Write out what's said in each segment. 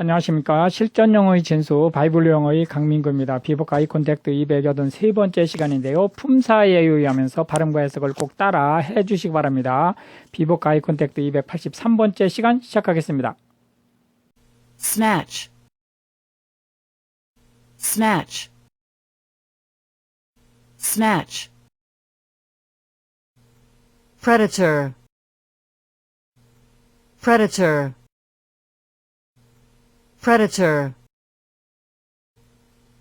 안녕하십니까. 실전 영어의 진수 바이블 영어의 강민구입니다. 비복 아이 콘택트 283 번째 시간인데요. 품사에 의하면서 발음과 해석을 꼭 따라 해 주시기 바랍니다. 비복 아이 콘택트 283번째 시간 시작하겠습니다. snatch, snatch, snatch. Predator, predator, predator.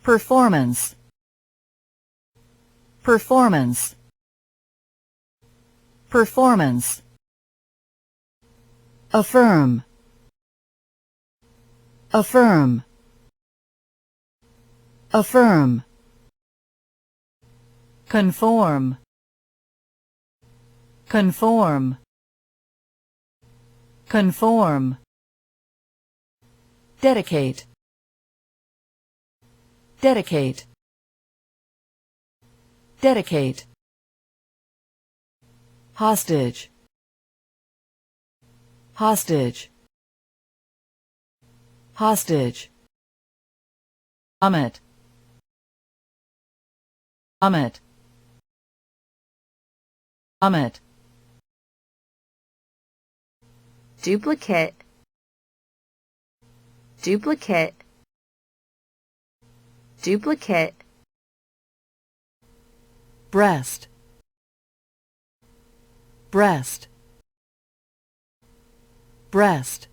Performance, performance, performance. Affirm, affirm. Affirm. Conform. Conform. Conform dedicate. Dedicate. Dedicate. Hostage. Hostage. Hostage. Amit. Amit. Amit. duplicate duplicate duplicate Breast. Breast. Breast.